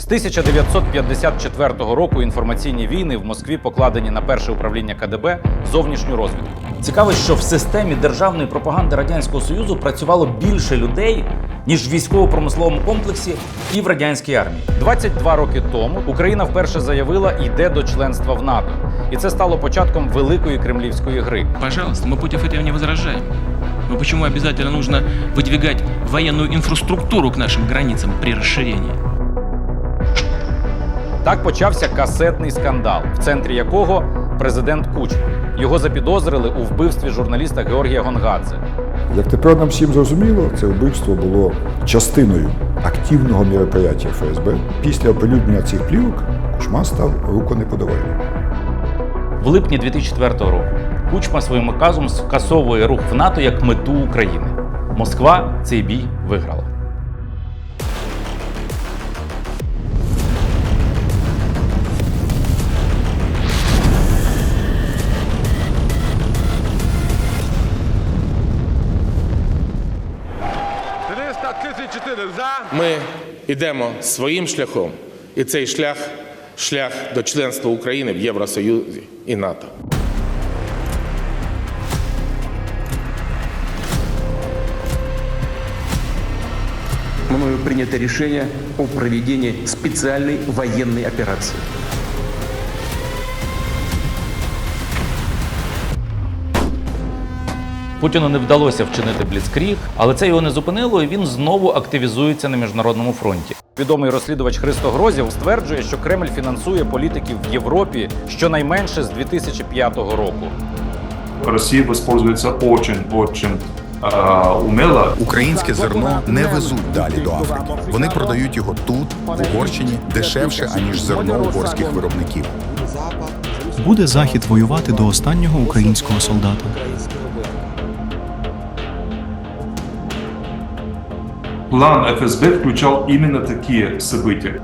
З 1954 року інформаційні війни в Москві покладені на перше управління КДБ зовнішню розвідку. Цікаво, що в системі державної пропаганди радянського союзу працювало більше людей ніж в військово-промисловому комплексі і в радянській армії. 22 роки тому Україна вперше заявила йде до членства в НАТО, і це стало початком великої кремлівської гри. Пожалуйста, мы против этого не возражаем. Но почему обязательно нужно выдвигать военную инфраструктуру к нашим границам при расширении? Так почався касетний скандал, в центрі якого президент Кучма. Його запідозрили у вбивстві журналіста Георгія Гонгадзе. Як тепер нам всім зрозуміло, це вбивство було частиною активного мероприятия ФСБ. Після оприлюднення цих плівок Кушма став руку не. В липні 2004 року Кучма своїм указом скасовує рух в НАТО як мету України. Москва цей бій виграла. Ми йдемо своїм шляхом, і цей шлях шлях до членства України в Євросоюзі і НАТО. мною принято решение о проведении специальной военной операции. Путіну не вдалося вчинити бліцкріг, але це його не зупинило, і він знову активізується на міжнародному фронті. Відомий розслідувач Христо Грозів стверджує, що Кремль фінансує політиків в Європі щонайменше з 2005 року. Россия воспользуется очень-очень э, умело. Українське зерно не везуть далі до Африки. Вони продають його тут, в Угорщині, дешевше аніж зерно угорських виробників. Буде захід воювати до останнього українського солдата. План ФСБ включал именно такие события.